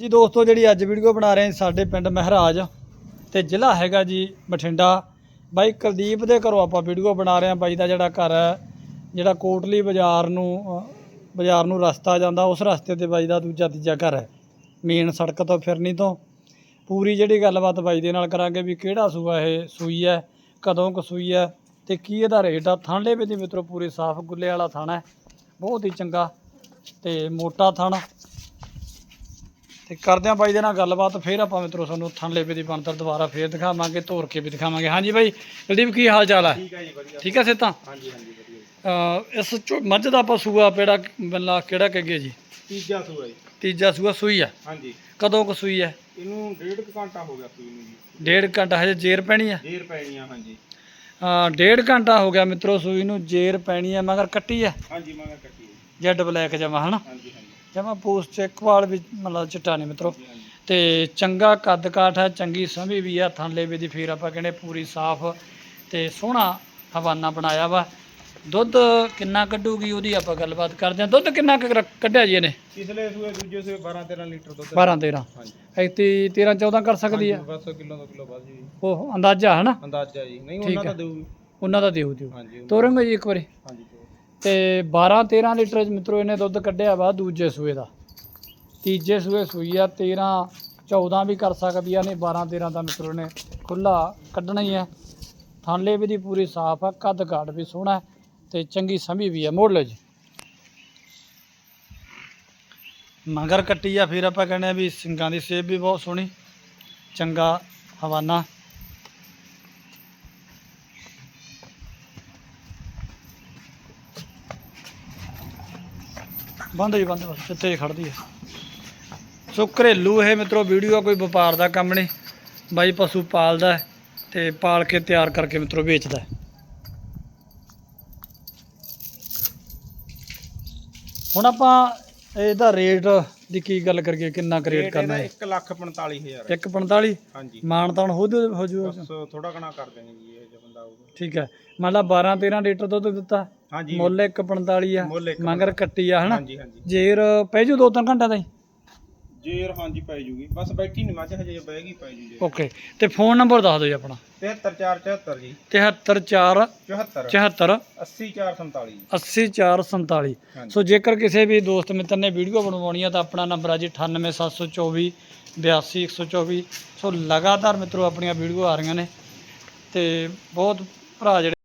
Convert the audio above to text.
ਜੀ ਦੋਸਤੋ ਜਿਹੜੀ ਅੱਜ ਵੀਡੀਓ ਬਣਾ ਰਹੇ ਸਾਡੇ ਪਿੰਡ ਮਹਿਰਾਜ ਤੇ ਜ਼ਿਲ੍ਹਾ ਹੈਗਾ ਜੀ ਬਠਿੰਡਾ। ਬਾਈ ਕੁਲਦੀਪ ਦੇ ਘਰੋਂ ਆਪਾਂ ਵੀਡੀਓ ਬਣਾ ਰਹੇ ਹਾਂ। ਬਾਈ ਦਾ ਜਿਹੜਾ ਘਰ ਹੈ ਜਿਹੜਾ ਕੋਟਲੀ ਬਾਜ਼ਾਰ ਨੂੰ ਅ, ਬਾਜ਼ਾਰ ਨੂੰ ਰਸਤਾ ਜਾਂਦਾ ਉਸ ਰਸਤੇ ਤੇ ਬਾਈ ਦਾ ਦੂਜਾ ਤੀਜਾ ਘਰ ਹੈ। ਮੇਨ ਸੜਕ ਤੋਂ ਫਿਰਨੀ ਤੋਂ। ਪੂਰੀ ਜਿਹੜੀ ਗੱਲਬਾਤ ਬਾਈ ਦੇ ਨਾਲ ਕਰਾਂਗੇ ਵੀ ਕਿਹੜਾ ਸੂਆ ਇਹ ਸੂਈ ਹੈ ਕਦੋਂ ਕੁ ਸੂਈ ਹੈ ਤੇ ਕੀ ਇਹਦਾ ਰੇਟ ਆ। ਥਾਂਲੇ ਵੀ ਦੀ ਮਿੱਤਰੋ ਪੂਰੀ ਸਾਫ਼ ਗੁੱਲੇ ਵਾਲਾ ਥਾਣਾ ਬਹੁਤ ਹੀ ਚੰਗਾ ਤੇ ਮੋਟਾ ਥਾਣਾ। ਤੇ ਕਰਦੇ ਹਾਂ ਬਾਈ ਦੇ ਨਾਲ ਗੱਲਬਾਤ ਫਿਰ ਆਪਾਂ ਮਿੱਤਰੋ ਤੁਹਾਨੂੰ ਥਣਲੇ ਪੇ ਦੀ ਬਣਤਰ ਦੁਬਾਰਾ ਫੇਰ ਦਿਖਾਵਾਂਗੇ ਤੋਰ ਕੇ ਵੀ ਦਿਖਾਵਾਂਗੇ। ਹਾਂਜੀ ਬਾਈ ਕੁਲਦੀਪ ਕੀ ਹਾਲ ਚਾਲ ਹੈ ਠੀਕ ਹੈ ਜੀ ਵਧੀਆ। ਠੀਕ ਹੈ ਸੇਤਾ? ਹਾਂਜੀ ਹਾਂਜੀ ਵਧੀਆ ਇਸ ਮੱਝ ਦਾ ਆਪਾਂ ਸੂਆ ਪੇੜਾ ਬੱਲਾ ਕਿਹੜਾ ਕਹਗੇ ਜੀ? ਤੀਜਾ ਸੂਆ ਜੀ। ਤੀਜਾ ਸੂਆ ਸੂਈ ਆ? ਹਾਂਜੀ। ਕਦੋਂ ਕੁ ਸੂਈ ਹੈ ਇਹਨੂੰ ਡੇਢ ਘੰਟਾ ਹੋ ਗਿਆ ਸੂਈ ਨੂੰ ਜੀ। ਡੇਢ ਘੰਟਾ ਹਜੇ ਜੇਰ ਪੈਣੀ ਆ? ਜੇਰ ਪੈਣੀਆਂ ਹਾਂਜੀ। ਅਹ ਡੇਢ ਘੰਟਾ ਹੋ ਗਿਆ ਮਿੱਤਰੋ ਸੂਈ ਨੂੰ ਜੇਰ ਪੈਣੀ ਆ ਮਗਰ ਕੱਟੀ ਆ? ਹਾਂਜੀ ਮਗਰ ਕੱਟੀ। ਜੈਡ ਬਲੈਕ ਜਮਾ ਹਨਾ? ਹਾਂਜੀ ਹਾਂਜੀ। ਜਮਾ ਪੋਸਟ ਚੈੱਕ ਵਾਲ ਵੀ ਮਤਲਬ ਚਿੱਟਾ ਨਹੀਂ ਮਿੱਤਰੋ। ਤੇ ਚੰਗਾ ਕੱਦ ਕਾਠ ਹੈ ਚੰਗੀ ਸਮੀ ਵੀ ਆ ਥਣਲੇ ਵੀ ਦੀ ਫੇਰ ਆਪਾਂ ਕਹਿੰਦੇ ਪੂਰੀ ਸਾਫ਼ ਤੇ ਸੋਹਣਾ ਹਵਾਨਾ ਬਣਾਇਆ ਵਾ। ਦੁੱਧ ਕਿੰਨਾ ਕੱਢੂਗੀ ਉਹਦੀ ਆਪਾਂ ਗੱਲਬਾਤ ਕਰਦੇ ਹਾਂ। ਦੁੱਧ ਕਿੰਨਾ ਕੁ ਰੱਖ- ਕੱਢਿਆ ਜੀ ਇਹਨੇ? ਪਿਛਲੇ ਸੂਏ ਦੂਜੇ ਸੂਏ 12 13 ਲੀਟਰ ਦੁੱਧ 12 13 ਹਾਂਜੀ। ਐਤੀ 13 14 ਕਰ ਸਕਦੀ ਆ ਬਸ ਕਿਲੋ ਦਾ ਕਿਲੋ ਵੱਧ ਜੀ। ਉਹ ਅੰਦਾਜ਼ਾ ਹਨਾ? ਅੰਦਾਜ਼ਾ ਜੀ। ਨਹੀਂ ਠੀਕ ਉਹਨਾਂ ਹੈ। ਦਾ ਦੇਊ। ਉਹਨਾਂ ਦਾ ਦਿਓ ਦਿਓ ਹਾਂਜੀ ਤੋਰਾਂਗੇ ਜੀ ਇੱਕ ਵਾਰੀ? ਹਾਂਜੀ। ਤੇ 12 13 ਲੀਟਰ ਚ ਮਿੱਤਰੋ ਇਹਨੇ ਦੁੱਧ ਕੱਢਿਆ ਵਾ ਦੂਜੇ ਸੂਏ ਦਾ। ਤੀਜੇ ਸੂਏ ਸੂਈ ਆ 13 14 ਵੀ ਕਰ ਸਕਦੀ ਆ, ਨਹੀਂ 12 13 ਦਾ ਮਿੱਤਰੋ ਨੇ ਖੁੱਲਾ ਕੱਢਣਾ ਹੀ ਹੈ ਥਾਂਲੇ ਵੀ ਦੀ ਪੂਰੀ ਸਾਫ਼ ਆ, ਕੱਦ ਕਾਠ ਵੀ ਸੋਹਣਾ ਹੈ ਤੇ ਚੰਗੀ ਸਮੀ ਵੀ ਆ ਮੋੜ ਲਓ ਜੀ ਮਗਰ ਕੱਟੀ ਆ, ਫਿਰ ਆਪਾਂ ਕਹਿੰਦੇ ਆ ਵੀ ਸਿੰਗਾਂ ਦੀ ਸੇਬ ਵੀ ਬਹੁਤ ਸੋਹਣੀ, ਚੰਗਾ ਹਵਾਨਾ। ਬੰਦ ਜੀ ਬੰਦ ਬਸ ਜਿੱਥੇ ਹੀ ਖੜਦੀ ਹੈ। ਸੋ ਘਰੇਲੂ ਇਹ ਮਿੱਤਰੋ ਵੀਡੀਓ ਕੋਈ ਵਪਾਰ ਦਾ ਕੰਮ ਨਹੀਂ ਬਾਈ ਪਸ਼ੂ ਪਾਲਦਾ ਤੇ ਪਾਲ ਕੇ ਤਿਆਰ ਕਰਕੇ ਮਿੱਤਰੋ ਵੇਚਦਾ ਹੁਣ ਆਪਾਂ ਇਹਦਾ ਰੇਟ ਦੀ ਕੀ ਗੱਲ ਕਰੀਏ ਕਿੰਨਾ ਕੁ ਰੇਟ ਰੇਟ ਕਰਨਾ ਹੈ? 1 ਲੱਖ 45000 145 ਹਾਂਜੀ। ਮਾਨਤਾਨ ਹੋ ਜੂ ਹੋ ਜੂ ਬਸ ਥੋੜਾ ਘਣਾ ਕਰ ਦੇਣੀ ਜੀ ਇਹ ਜੇ ਬੰਦਾ ਆਊਗਾ। ਠੀਕ ਹੈ। ਮੰਨ ਲਾ 12 13 ਲੀਟਰ ਦੁੱਧ ਦਿੱਤਾ। ਹਾਂਜੀ। ਮੁੱਲ 145 ਆ ਮੁੱਲ ਇੱਕ ਮਗਰ ਕੱਟੀ ਆ ਹਨਾ? ਹਾਂਜੀ ਹਾਂਜੀ। ਜੇਰ ਪੈ ਜੂ 2-3 ਘੰਟਿਆਂ ਦਾ ਹੀ ਜੇਰ ਹਾਂਜੀ ਪੈ ਜੂਗੀ। ਬਸ ਬੈਠੀ ਨਹੀਂ ਮੱਝ ਹਜੇ ਬਹਿ ਗਈ ਪੈ ਜੂ ਜੀ ਓਕੇ ਤੇ ਫੋਨ ਨੰਬਰ ਦੱਸ ਦਿਓ ਜੀ ਆਪਣਾ। 73474 ਜੀ। 734 74 74 80447 80447 ਹਾਂਜੀ। ਸੋ ਜੇਕਰ ਕਿਸੇ ਵੀ ਦੋਸਤ ਮਿੱਤਰ ਨੇ ਵੀਡੀਓ ਬਣਵਾਉਣੀ ਆ ਤਾਂ ਆਪਣਾ ਨੰਬਰ ਆ ਜੀ 98724 82124 ਸੋ ਲਗਾਤਾਰ ਮਿੱਤਰੋ ਆਪਣੀਆਂ ਵੀਡੀਓ ਆ ਰਹੀਆਂ ਨੇ। ਤੇ ਬਹੁਤ ਭਰਾ ਜਿਹੜੇ